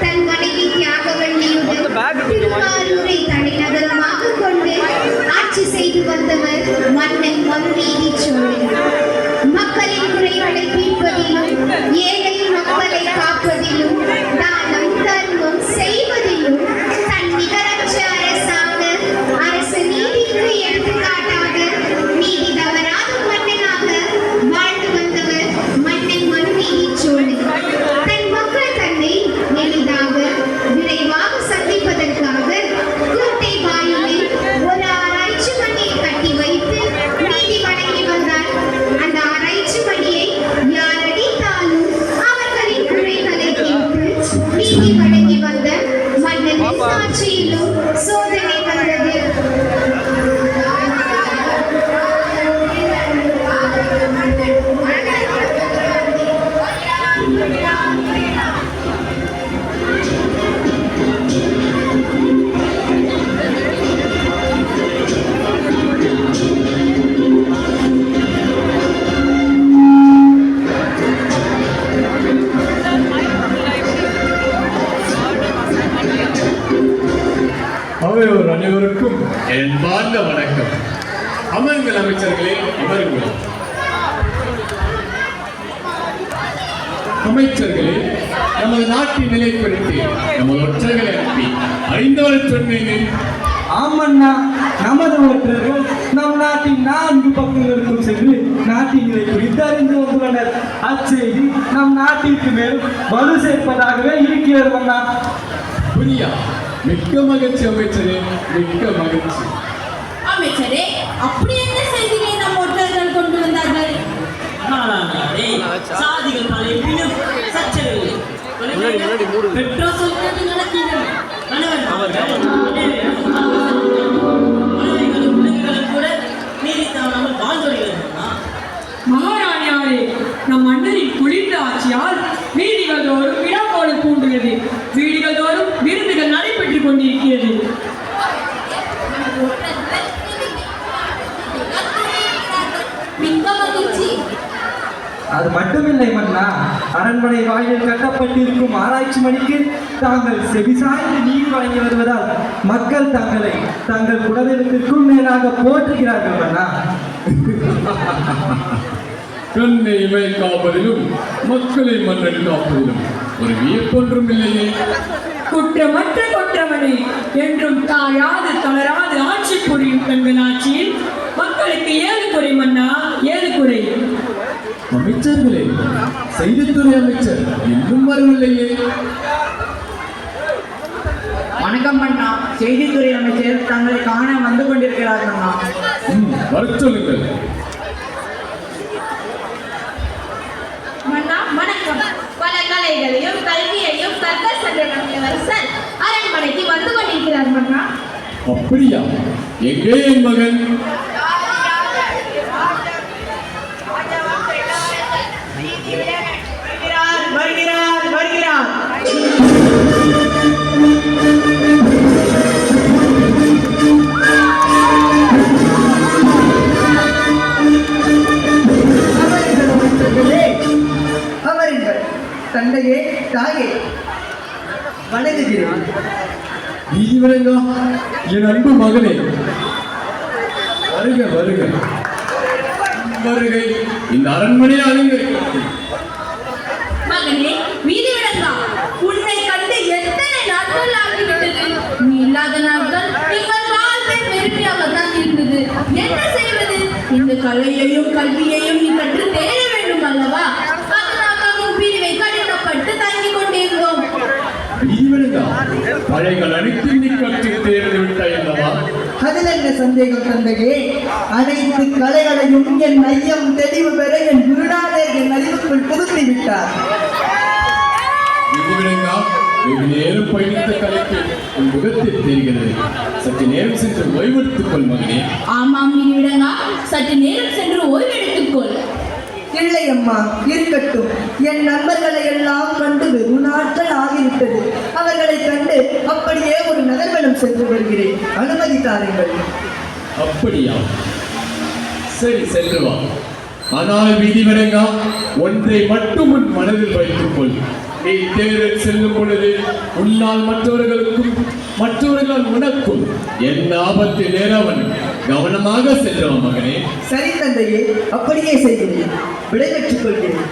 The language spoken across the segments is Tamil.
தன் மனைவி தியாகவள்ளியுடன் திருவாரூரை தலைநகரமாக கொண்டு ஆட்சி செய்து வந்தவர் மன்னன் மனுநீதி சோழன் அமருங்கள் அமைச்சர்களே அமருங்கள் அமைச்சர்களே நமது நாட்டை நிலைப்படுத்தி நமது ஒற்றர்களை அனுப்பி அறிந்தவரை சொன்னேன் ஆமண்ணா நமது ஒற்றர்கள் நம் நாட்டின் நான்கு பக்கங்களுக்கும் சென்று நாட்டின் நிலை குறித்து அறிந்து வந்துள்ளனர் அச்செய்தி நம் நாட்டிற்கு மேலும் வலு சேர்ப்பதாகவே இருக்கிறது அண்ணா. புரியா? மிக்க மகிழ்ச்சி அமைச்சரே மிக்க மகிழ்ச்சி. அமைச்சரே அப்படி என்ன செய்தியை நம் ஒற்றர்கள் கொண்டு வந்தார்கள் சாதிகள் பழைப்பினும் சச்சரவு. பெற்றோர் சொல்வது நடக்கின்றன. கணவன் அவர்கள் அது மட்டுமில்லை மன்னா அரண்மனை வாயில் கட்டப்பட்டிருக்கும் ஆராய்ச்சி மணிக்கு தாங்கள் செவிசாய்ந்து நீதி வழங்கி வருவதால் மக்கள் தங்களை தங்கள் குலதெய்வத்திற்கும் மேலாக போற்றுகிறார்கள் மன்னா. கண்ணை இமை காப்பதிலும் மக்களை மன்னன் காப்பதிலும். ஒரு வியப்பொன்றும் இல்லையே. குற்றமற்ற கொற்றவனை என்றும் தாயாது தளராது ஆட்சி புரியும் தங்கள் ஆட்சியில் மக்களுக்கு குறை ஏது குறை அமைச்சர்களே செய்தித்துறை அமைச்சர் இன்னும் வரவில்லையே. வணக்கம் அண்ணா. செய்தித்துறை அமைச்சர் தங்களை காண வந்து கொண்டிருக்கிறார் அண்ணா. சொல்லுங்கள். மன்னா வணக்கம். பல கலைகளையும் கல்வியையும் கற்க சென்ற அரண்மனைக்கு வந்து கொண்டிருக்கிறார் மன்னா அப்படியா? எங்கே என் மகன்? தந்தையே தாயே. வணங்குகிறேன். நீதிவரங்கா என் அன்பு மகனே வருக வருக. வருகை. இந்த அரண்மனை அலங்கரிக்கிறது மகனே வீதி விடங்கா உன்னை கண்டு எத்தனை நாட்கள் ஆகிவிட்டது? நீ இல்லாத நாட்கள் எங்கள் வாழ்க்கை பெருமையாக தான் இருந்தது என்ன செய்வது? இந்த கலையையும் கல்வியையும் சந்தேகம் தந்தையே அனைத்து கலைகளையும் என் ஐயம் தெளிவு பெற என் குருநாதர் என் அறிவுக்குள் புகுத்தி விட்டார். வெகு நேரம் பயணித்த கலைக்கு உன் முகத்தில் தெரிகிறது. சற்று நேரம் சென்று ஓய்வெடுத்துக் கொள் மகனே. ஆமாம் வீதி விடங்கா சற்று நேரம் சென்று ஓய்வெடுத்துக்கொள் இல்லை அம்மா இருக்கட்டும். என் நண்பர்களை எல்லாம் கண்டு வெகு நாட்கள் ஆகிவிட்டது. அவர்களை கண்டு அப்படியே ஒரு நகர்வனம் சென்று வருகிறேன். அனுமதி தாருங்கள். அப்படியா? சரி சென்று வா. ஆனால் விதிவரங்கா ஒன்றை மட்டும் உன் மனதில் வைத்துக் கொள். நீ தேர்தல் செல்லும் பொழுது உன்னால் மற்றவர்களுக்கும் மற்றவர்கள் உனக்கும் என் ஆபத்து நேரவன் கவனமாக செல்றவன் மகனே. சரி தந்தையே அப்படியே செய்கிறேன் விடைபெற்றுக் கொள்கிறேன்.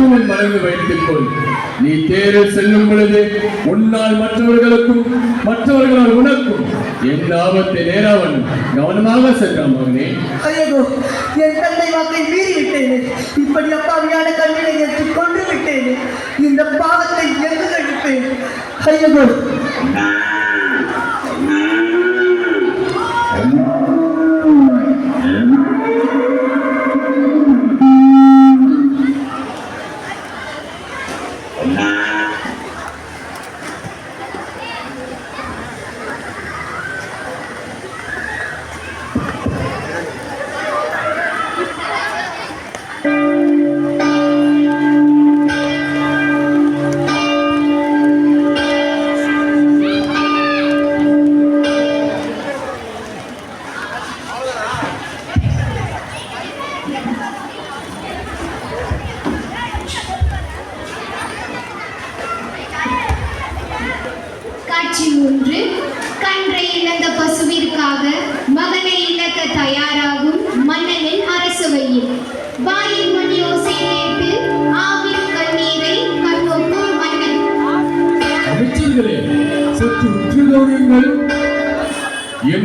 மட்டும் உன் மனதில் வைத்துக் கொள். நீ தேரில் செல்லும் பொழுது உன்னால் மற்றவர்களுக்கும் மற்றவர்களால் உனக்கும் எந்த ஆபத்தை நேராவன் கவனமாக சென்றான் மகனே. ஐயோ என் தந்தை வாக்கை மீறி விட்டேனே இப்படி அப்பாவியான கண்ணினை ஏற்று கொண்டு விட்டேனே. இந்த பாவத்தை எங்கு கழிப்பேன் ஐயோ.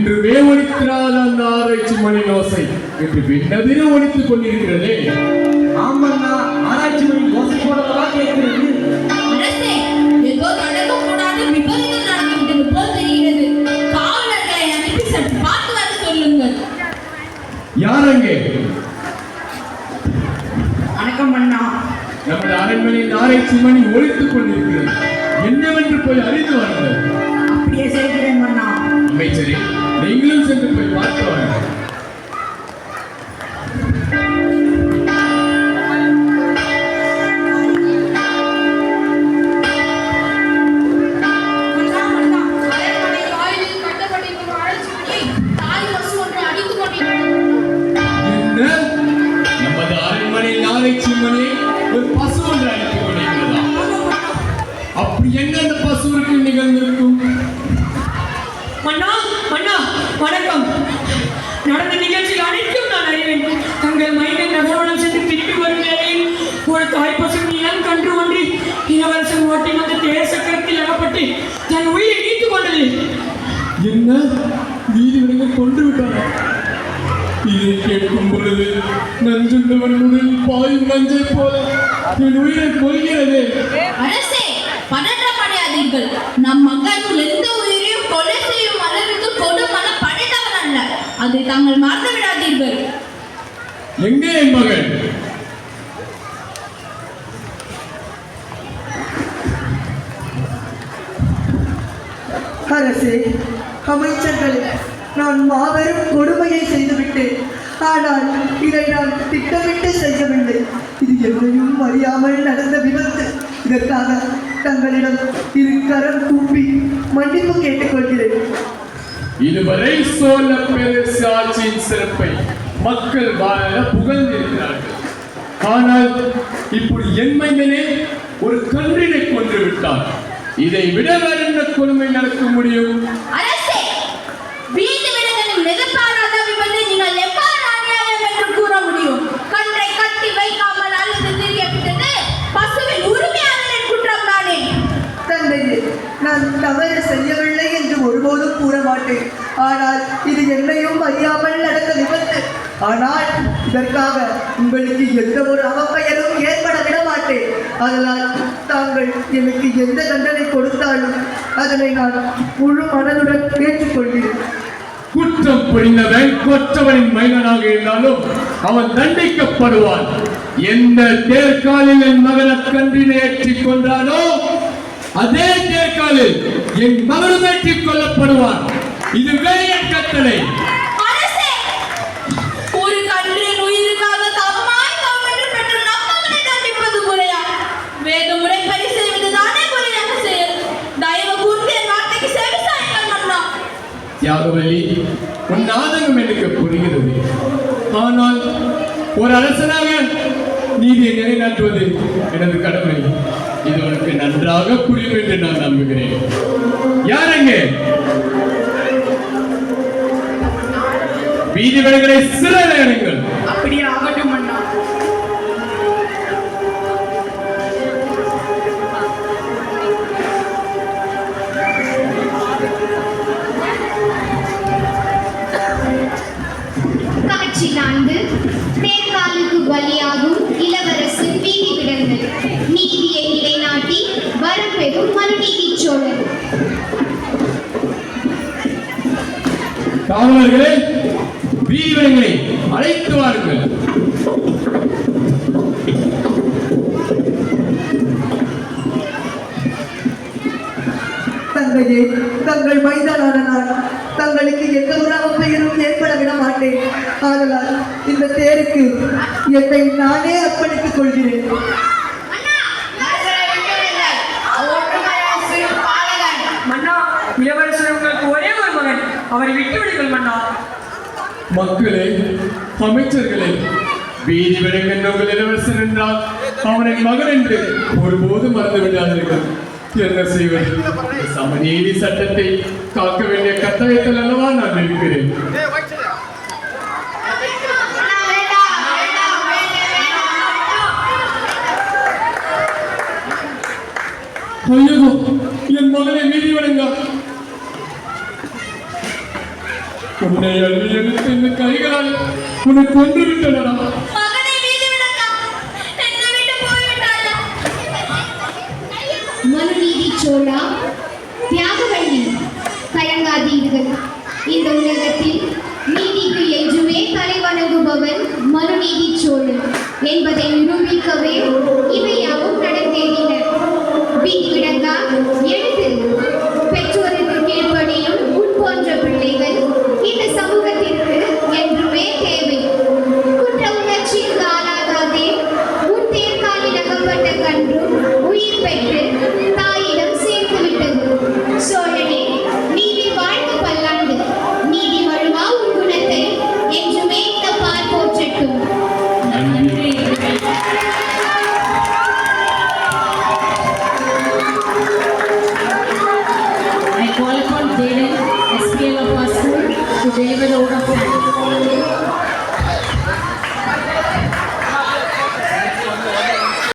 என்று வேவடிக்கிறார் அந்த ஆராய்ச்சி மணி ஓசை என்று விண்ணதிர ஒழித்துக் கொண்டிருக்கிறதே. ஆமண்ணா ஆராய்ச்சி மணி ஓசை போடவா கேட்கிறது? அரசே ஏதோ நடக்கக்கூடாத விபரீதம் நடந்துவிட்டது போல் தெரிகிறது. காவலர்களை அனுப்பி சற்று பார்த்து வர சொல்லுங்கள். யார் அங்கே வணக்கம் அண்ணா. நமது அரண்மனையின் ஆராய்ச்சி மணி ஒழித்துக் கொண்டிருக்கிறது. என்னவென்று போய் அறிந்து வாருங்கள். சென்று போய் பார்த்து அகப்பட்டு தன் உயிரை நீத்துக் கொண்டது. என்ன? நீதிபதிகள் கொன்று விட்டாரா இதை கேட்கும் பொழுது நஞ்சுண்டவன் உடலில் பாயும் நஞ்சை போல என் உயிரை கொள்கிறதே அரசே பதற்றமடையாதீர்கள் நம் மகன் எந்த உயிரையும் கொலை செய்யும் அளவுக்கு கொடுமன படைத்தவன் அல்ல. அதை தாங்கள் மறந்து விடாதீர்கள் எங்கே என் மகன்? இளவரசே அமைச்சர்களே நான் மாபெரும் கொடுமையை செய்துவிட்டேன். ஆனால் இதை நான் திட்டமிட்டு செய்யவில்லை. இது எவரையும் அறியாமல் நடந்த விபத்து. இதற்காக தங்களிடம் இரு கரம் கூப்பி மன்னிப்பு கேட்டுக்கொள்கிறேன். இதுவரை சோழ பேரரசாட்சியின் சிறப்பை மக்கள் வாழ புகழ்ந்திருக்கிறார்கள். ஆனால் இப்படி என் மைந்தனே ஒரு கன்றினை கொன்று விட்டார் இதை விட வேற என்ன கொடுமை நடக்க முடியும். அரசே வீட்டு விடுதலின் எதிர்பாராத விபத்தை நீங்கள் எவ்வாறு அநியாயம் என்று கூற முடியும்? கன்றை கட்டி வைக்காமல் அழுது திரிய விட்டது பசுவின் உரிமையாளரின் குற்றம் தானே? தந்தையே நான் தவறு செய்யவில்லை என்று ஒருபோதும் கூற மாட்டேன். ஆனால் இது என்னையும் அறியாமல் நடந்த விபத்து ஆனால் இதற்காக உங்களுக்கு எந்த ஒரு அவப்பெயரும் ஏற்பட விட மாட்டேன் அதனால் தாங்கள் எனக்கு எந்த தண்டனை கொடுத்தாலும் அதனை நான் முழு மனதுடன் ஏற்றுக்கொள்கிறேன். குற்றம் புரிந்தவன் கொற்றவனின் மைந்தனாக இருந்தாலும் அவன் தண்டிக்கப்படுவான். எந்த தேர்காலில் என் மகனை கன்றினை ஏற்றிக் கொண்டானோ அதே தேர்காலில் என் மகனும் ஏற்றிக் கொள்ளப்படுவான் இதுவே என் கட்டளை. தியாகவல்லி உன் நாதகம் எனக்கு புரிகிறது. ஆனால் ஒரு அரசனாக நீதியை நிலைநாட்டுவது எனது கடமை. இது உனக்கு நன்றாக புரியும் என்று நான் நம்புகிறேன். யார் அங்கே? வீதி விலங்களை சில நேரங்கள் காவலர்களே வீதி அழைத்து வாருங்கள் தங்கையே தங்கள் மைதானான தங்களுக்கு எந்த ஒரு அவப்பெயரும் ஏற்பட விட மாட்டேன். ஆதலால் இந்த தேருக்கு என்னை நானே அர்ப்பணித்துக் கொள்கிறேன் மன்னா இளவரசர் உங்களுக்கு ஒரே ஒரு மகன் அவரை விட்டுவிடுங்கள் மன்னா. மக்களே அமைச்சர்களே வீதி விலங்கின்ற உங்கள் இளவரசன் என்றால் அவனை மகன் என்று ஒருபோதும் மறந்து விடாதீர்கள் என்ன செய்வது? சமநீதி சட்டத்தை காக்க வேண்டிய கட்டாயத்தில் அல்லவா நான் இருக்கிறேன் ஐயோ என் மகனை மீறி விடுங்க உன்னை அள்ளி எடுத்து இந்த கைகளால் உன்னை கொன்று விட்டனடா மகனை வீதி விடக்கா என்னை விட்டு போய்விட்டாயா மனுநீதி சோழா